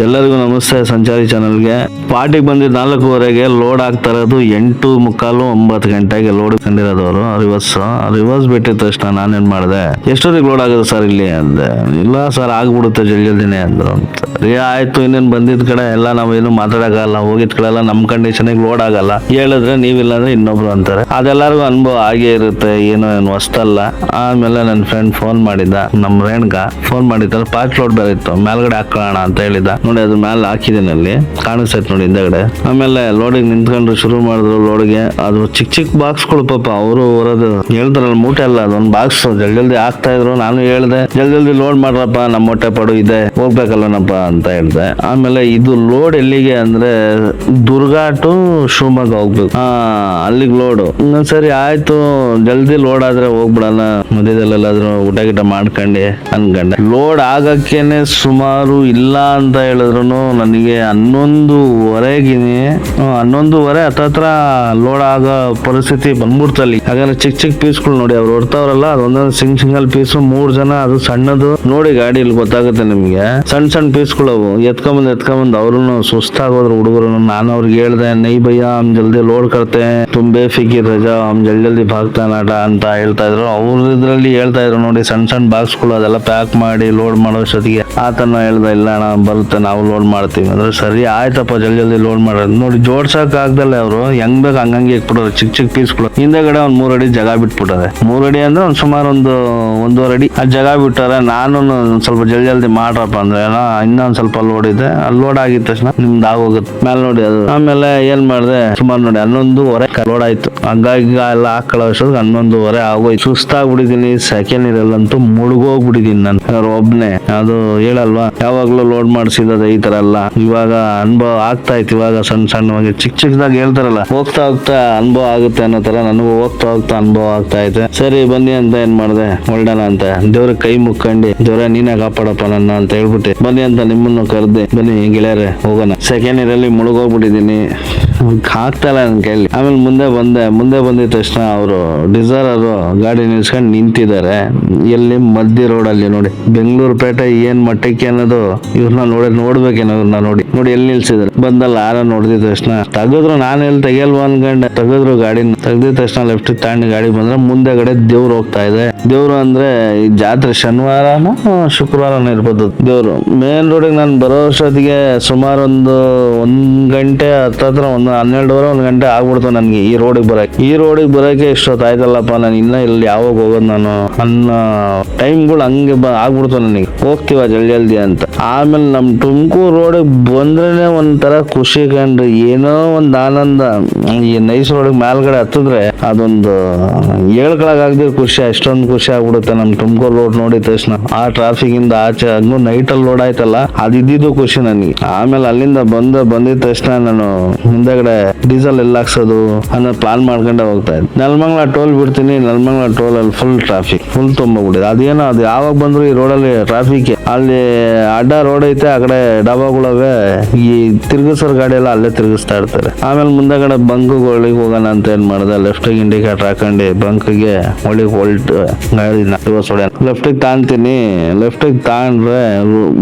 ಎಲ್ಲರಿಗೂ ನಮಸ್ತೆ ಸಂಚಾರಿ ಚಾನಲ್ಗೆ. ಪಾರ್ಟಿಗೆ ಬಂದಿದ್ದು ನಾಲ್ಕೂವರೆಗೆ ಲೋಡ್ ಆಗ್ತಾ ಇರೋದು ಎಂಟು ಮುಕ್ಕಾಲು ಒಂಬತ್ತು ಗಂಟೆಗೆ ಲೋಡ್ ಕಂಡಿರೋದವರು ರಿವರ್ಸ್ ರಿವರ್ಸ್ ಬಿಟ್ಟಿದ ತಕ್ಷಣ ನಾನೇನು ಮಾಡಿದೆ? ಎಷ್ಟೊತ್ತಿಗೆ ಲೋಡ್ ಆಗೋದು ಸರ್ ಇಲ್ಲಿ ಅಂದೆ. ಇಲ್ಲ ಸರ್ ಆಗ್ಬಿಡುತ್ತೆ ಜಲ್ದಿ ಜಲ್ದಿನೇ ಅಂದ್ರು ರೀ ಆಯ್ತು, ಇನ್ನೇನು ಬಂದಿದ್ ಕಡೆ ಎಲ್ಲ ನಾವೇನು ಮಾತಾಡೋಕ್ಕಾಗಲ್ಲ, ಹೋಗಿದ್ ಕಡೆ ಎಲ್ಲ ನಮ್ಮ ಕಂಡೀಷನಿಗೆ ಲೋಡ್ ಆಗಲ್ಲ. ಹೇಳಿದ್ರೆ ನೀವಿಲ್ಲ ಅಂದ್ರೆ ಇನ್ನೊಬ್ರು ಅಂತಾರೆ. ಅದೆಲ್ಲರಿಗೂ ಅನುಭವ ಆಗೇ ಇರುತ್ತೆ, ಏನೋ ಏನು ಹೊಸ್ತಲ್ಲ ಆಮೇಲೆ ನನ್ನ ಫ್ರೆಂಡ್ ಫೋನ್ ಮಾಡಿದ್ದ ನಮ್ಮ ರೇಣ್ಗ ಫೋನ್ ಮಾಡಿದ್ದಾರೆ ಪಾರ್ಕ್ ಲೋಡ್ ಬೇರೆ ಇತ್ತು, ಮೇಲ್ಗಡೆ ಹಾಕೋಣ ಅಂತ ಹೇಳಿದ ನೋಡಿ ಅದ್ರ ಮೇಲೆ ಹಾಕಿದ್ದೀನಿ ಅಲ್ಲಿ ಕಾಣಿಸ್ತೈತೆ ನೋಡಿ ಹಿಂದಗಡೆ. ಆಮೇಲೆ ಲೋಡಿಗೆ ನಿಂತ್ಕೊಂಡು ಶುರು ಮಾಡಿದ್ರು ಲೋಡ್ಗೆ ಅದು ಚಿಕ್ಕ ಚಿಕ್ಕ ಬಾಕ್ಸ್ಗಳು ಪಾಪ, ಅವರು ಹೊರದು ಹೇಳ್ತಾರಲ್ಲ, ಮೂಟೆ ಅಲ್ಲ, ಅದೊಂದು ಬಾಕ್ಸ್ ಜಲ್ದಿ ಜಲ್ದಿ ಆಗ್ತಾ ಇದ್ರು, ನಾನು ಹೇಳ್ದೆ, ಜಲ್ದಿ ಜಲ್ದಿ ಲೋಡ್ ಮಾಡ್ರಪ್ಪ ನಮ್ಮ ಹೊಟ್ಟೆ ಪಡು, ಇದೆ, ಹೋಗ್ಬೇಕಲ್ಲನಪ್ಪ ಅಂತ ಹೇಳ್ದೆ. ಆಮೇಲೆ ಇದು ಲೋಡ್ ಎಲ್ಲಿಗೆ ಅಂದ್ರೆ ದುರ್ಗಾ ಟು ಶಿವಮೊಗ್ಗ ಹೋಗ್ಬೇಕು. ಅಲ್ಲಿಗೆ ಲೋಡು ಸರಿ ಆಯ್ತು, ಜಲ್ದಿ ಲೋಡ್ ಆದ್ರೆ ಹೋಗ್ಬಿಡಲ್ಲ ಮಧ್ಯದಲ್ಲೆಲ್ಲಾದ್ರೂ ಊಟ ಗೀಟ ಮಾಡ್ಕೊಂಡೆ, ಅನ್ಕೊಂಡೆ. ಲೋಡ್ ಆಗಕ್ಕೇನೆ ಸುಮಾರು ಇಲ್ಲ ಅಂತ ಹೇಳಿದ್ರು ನನಗೆ ಹನ್ನೊಂದುವರೆಗಿನಿ ಹನ್ನೊಂದುವರೆ ಹತ್ತತ್ರ ಲೋಡ್ ಆಗೋ ಪರಿಸ್ಥಿತಿ ಬಂದ್ಬಿಡ್ತಲ್ಲಿ. ಹಾಗಾದ್ರೆ ಚಿಕ್ಕ ಚಿಕ್ಕ ಪೀಸ್ಗಳು ನೋಡಿ, ಅವ್ರು ಹೊಡ್ತಾವ್ರಲ್ಲ ಅದೊಂದೊಂದು ಸಿಂಗ್ ಸಿಂಗಲ್ ಪೀಸು, ಮೂರ್ ಜನ, ಅದು ಸಣ್ಣದು. ನೋಡಿ ಗಾಡಿಯಲ್ಲಿ ಗೊತ್ತಾಗುತ್ತೆ ನಿಮ್ಗೆ. ಸಣ್ಣ ಸಣ್ಣ ಪೀಸ್ಗಳು ಎತ್ಕೊಂಬಂದ್ ಎತ್ಕೊಂಬಂದ್ ಅವ್ರು ಸುಸ್ತಾಗೋದ್ರು ಹುಡುಗರು ನಾನು ಅವ್ರಿಗೆ ಹೇಳ್ದೆ, ನೈ ಭಯ್ಯ ಹಮ್ ಜಲ್ದಿ ಲೋಡ್ ಕರ್ತೆ ತುಮ್ ಬೇಫಿಕಿರ್ ರಜಾ ಹಮ್ ಜಲ್ದಿ ಜಲ್ದಿ ಭಾಗ್ತಾ ಅಂತ ಹೇಳ್ತಾ ಇದ್ರು. ಅವ್ರ ಇದ್ರಲ್ಲಿ ಹೇಳ್ತಾ ಇದ್ರು ನೋಡಿ ಸಣ್ಣ ಸಣ್ಣ ಬಾಕ್ಸ್ಗಳು ಅದೆಲ್ಲ ಪ್ಯಾಕ್ ಮಾಡಿ ಲೋಡ್ ಮಾಡೋ ಅಷ್ಟೊತ್ತಿಗೆ ಆತನ ಹೇಳ್ದ, ಇಲ್ಲ ಅಣ್ಣ, ಬರುತ್ತೆ. ನಾವು ಲೋಡ್ ಮಾಡ್ತೀವಿ. ಅಂದ್ರೆ ಸರಿ ಆಯ್ತಪ್ಪ, ಜಲ್ದಿ ಜಲ್ದಿ ಲೋಡ್ ಮಾಡೋದು ನೋಡಿ ಜೋಡ್ಸಕ್ ಆಗ್ದಲ್ಲ ಅವರು. ಹೆಂಗ್ ಬೇಕು ಹಂಗಂಗೆ ಇಟ್ಬಿಡೋರು ಚಿಕ್ಕ ಚಿಕ್ಕ ಪೀಸ್ಗಳು ಹಿಂದೆಗಡೆ ಒಂದ್ ಮೂರಡಿ ಅಡಿ ಜಾಗ ಮೂರಡಿ ಅಡಿ ಅಂದ್ರೆ ಒಂದು ಸುಮಾರು ಒಂದು ಒಂದೂವರೆ ಅಡಿ. ಆ ಜಾಗ ಬಿಟ್ಟಾರೆ ನಾನು ಸ್ವಲ್ಪ ಜಲ್ದಿ ಜಲ್ದಿ ಮಾಡ್ರಪ್ಪ ಅಂದ್ರೆ ಇನ್ನೊಂದ್ ಸ್ವಲ್ಪ ಲೋಡ್ ಇದೆ. ಅಲ್ಲಿ ಲೋಡ್ ಆಗಿದ ತಕ್ಷಣ ನಿಮ್ದು ಆಗೋಗುತ್ತೆ. ಮೇಲೆ ನೋಡಿ ಅದು. ಆಮೇಲೆ ಏನ್ ಮಾಡಿದೆ? ಸುಮಾರು ನೋಡಿ ಹನ್ನೊಂದುವರೆ ಲೋಡ್ ಆಯ್ತು. ಹಂಗಾಗಿ ಎಲ್ಲ ಹಾಕೊಳ್ಳೋ ಅಷ್ಟೊತ್ತಿಗೆ ಹನ್ನೊಂದುವರೆ ಆಗೋಯ್ತು. ಸುಸ್ತಾಗ್ಬಿಟ್ಟಿದೀನಿ ಸೆಕೆಂಡ್ ಇರಲ್ಲಂತೂ ಮುಳುಗೋಗ್ಬಿಟ್ಟಿದೀನಿ ನಾನು. ಯಾರು ಒಬ್ನೇ. ಅದು ಹೇಳಲ್ವಾ? ಯಾವಾಗ್ಲೂ ಲೋಡ್ ಮಾಡಿಸಿದ ಈ ತರ ಎಲ್ಲ ಇವಾಗ ಅನುಭವ ಆಗ್ತಾ ಇತ್ತು. ಇವಾಗ ಸಣ್ಣ ಸಣ್ಣವಾಗಿ ಚಿಕ್ಕ ಚಿಕ್ಕದಾಗ ಹೇಳ್ತಾರಲ್ಲ, ಹೋಗ್ತಾ ಹೋಗ್ತಾ ಅನುಭವ ಆಗುತ್ತೆ ಅನ್ನೋ ತರ ನನಗೂ ಹೋಗ್ತಾ ಹೋಗ್ತಾ ಅನುಭವ ಆಗ್ತಾ ಐತೆ ಸರಿ, ಬನ್ನಿ ಅಂತ ಏನ್ ಮಾಡಿದೆ? ಹೊಲ್ಡಣ ಅಂತ. ದೇವ್ರ ಕೈ ಮುಕ್ಕಂಡಿ, ದೇವ್ರ, ನೀನ ಕಾಪಾಡಪ್ಪ ನನ್ನ ಅಂತ ಹೇಳ್ಬಿಟ್ಟು ಬನ್ನಿ ಅಂತ ನಿಮ್ಮನ್ನು ಕರೆದೆ. ಬನ್ನಿ, ಗೆಳೆಯರೆ, ಹೋಗೋಣ. ಸೆಕೆಂಡ್ ಇಯರ್ ಅಲ್ಲಿ ಆಗ್ತಾ ಇಲ್ಲ ನನ್ನ ಕೈಲಿ ಆಮೇಲೆ ಮುಂದೆ ಬಂದೆ. ಮುಂದೆ ಬಂದಿದ ತಕ್ಷಣ ಅವರು ಡಿಸೈರ್ ಅವರು ಗಾಡಿ ನಿಲ್ಸ್ಕೊಂಡು ನಿಂತಿದ್ದಾರೆ. ಎಲ್ಲಿ? ಮಧ್ಯ ಅಲ್ಲಿ ನೋಡಿ. ಬೆಂಗಳೂರು ಪೇಟೆ ಏನ್ ಮಟ್ಟಕ್ಕೆ ಅನ್ನೋದು ಇವ್ರನ್ನ ನೋಡಿ ನೋಡ್ಬೇಕೇನೋ ಇವ್ರನ್ನ ನೋಡಿ. ನೋಡಿ ಎಲ್ಲಿ ನಿಲ್ಸಿದ್ರು ಬಂದಲ್ಲ ಆರ ನೋಡಿದ ತಕ್ಷಣ ತೆಗೆದ್ರು, ನಾನು ಎಲ್ಲಿ ತೆಗಿಯಲ್ವಾ ಅನ್ಕೊಂಡೆ. ತೆಗೆದ್ರು ಗಾಡಿನ ತೆಗ್ದಿದ ತಕ್ಷಣ ಲೆಫ್ಟ್ ತಾಂಡ್ ಗಾಡಿ ಬಂದ್ರೆ ಮುಂದೆಗಡೆ ದೇವ್ರು ಹೋಗ್ತಾ ಇದೆ. ದೇವ್ರು ಅಂದ್ರೆ ಈ ಜಾತ್ರೆ ಶನಿವಾರನ ಶುಕ್ರವಾರನ ಇರ್ಬೋದು. ದೇವ್ರು. ಮೇನ್ ರೋಡಿಗೆ ನಾನು ಬರೋ ಅಷ್ಟೊತ್ತಿಗೆ ಸುಮಾರು ಒಂದು ಒಂದ್ ಗಂಟೆ ಹತ್ತತ್ರ, ಒಂದು ಹನ್ನೆರಡುವರೆ, ಒಂದು ಗಂಟೆ ಆಗ್ಬಿಡ್ತು ನನಗೆ ಈ ರೋಡಿಗೆ ಬರಕ್ಕೆ ಈ ರೋಡಿಗೆ ಬರಕ್ಕೆ ಇಷ್ಟೊತ್ತು ಆಯ್ತಲ್ಲಪ್ಪ, ನಾನು ಇನ್ನ ಇಲ್ಲಿ ಯಾವಾಗ ಹೋಗೋದು ನಾನು? ಅನ್ನೋ ಟೈಮ್ಗಳು ಹಂಗೆ ಬ ಆಗ್ಬಿಡ್ತು ನನಗೆ. ಹೋಗ್ತೀವ ಜಲ್ದಿ ಜಲ್ದಿ ಅಂತ. ಆಮೇಲೆ ನಮ್ಮ ತುಮಕೂರು ರೋಡಿಗೆ ಬಂದ್ರೆ ಒಂಥರ ಖುಷಿ ಕಂಡ್ರಿ ಏನೋ ಒಂದು ಆನಂದ. ಈ ನೈಸ್ ರೋಡಿಗೆ ಮೇಲ್ಗಡೆ ಹತ್ತಿದ್ರೆ ಅದೊಂದು ಹೇಳ್ಕೊಳಗಾಗದೆ ಖುಷಿ ಅಷ್ಟೊಂದು ಖುಷಿ ಆಗ್ಬಿಡುತ್ತೆ ನಮ್ಮ ತುಮಕೂರು ರೋಡ್ ನೋಡಿದ ತಕ್ಷಣ. ಆ ಟ್ರಾಫಿಕ್ ಇಂದ ಆಚೆ ಹಂಗು ನೈಟ್ ಅಲ್ಲಿ ಲೋಡ್ ಆಯ್ತಲ್ಲ ಅದಿದ್ದು ಖುಷಿ ನನಗೆ. ಆಮೇಲೆ ಅಲ್ಲಿಂದ ಬಂದ, ಬಂದಿದ ತಕ್ಷಣ ನಾನು ಮುಂದೆಗಡೆ ಡೀಸೆಲ್ ಎಲ್ಲ ಹಾಕ್ಸೋದು ಅನ್ನೋ ಪ್ಲಾನ್ ಮಾಡ್ಕೊಂಡೆ ಹೋಗ್ತಾ ಇದ್ದೆ. ನೆಲಮಂಗ್ಲ ಟೋಲ್ ಬಿಡ್ತೀನಿ, ನೆಲಮಂಗ್ಲ ಟೋಲ್ ಅಲ್ಲಿ ಫುಲ್ ಟ್ರಾಫಿಕ್ ಫುಲ್ ತುಂಬಿಬಿಟ್ಟಿದೆ. ಅದೇನೋ ಅದು ಯಾವಾಗ ಬಂದ್ರು ಈ ರೋಡಲ್ಲಿ ಟ್ರಾಫಿಕ್ ಅಲ್ಲಿ ಅಡ್ಡ ರೋಡ್ ಐತೆ, ಆ ಕಡೆ ಡಬ್ಬಾಗಳವೆ ಈ ತಿರುಗಿಸೋರ್ ಗಾಡಿ ಎಲ್ಲ ಅಲ್ಲೇ ತಿರುಗಿಸ್ತಾ ಇರ್ತಾರೆ. ಆಮೇಲೆ ಮುಂದೆಗಡೆ ಬಂಕ್ಗಳಿಗೆ ಹೋಗೋಣ ಅಂತ ಏನ್ ಮಾಡಿದೆ ಲೆಫ್ಟ್ ಇಂಡಿಕೇಟರ್ ಹಾಕೊಂಡು ಬಂಕ್ಗೆ ಒಳಗೆ ಹೊಲ್ಟ್ ಗಾಡಿ ಹೊಡೆ. ಲೆಫ್ಟಿಗೆ ತಾಂತೀನಿ ಲೆಫ್ಟಿಗೆ ತಾಂಡ್ರೆ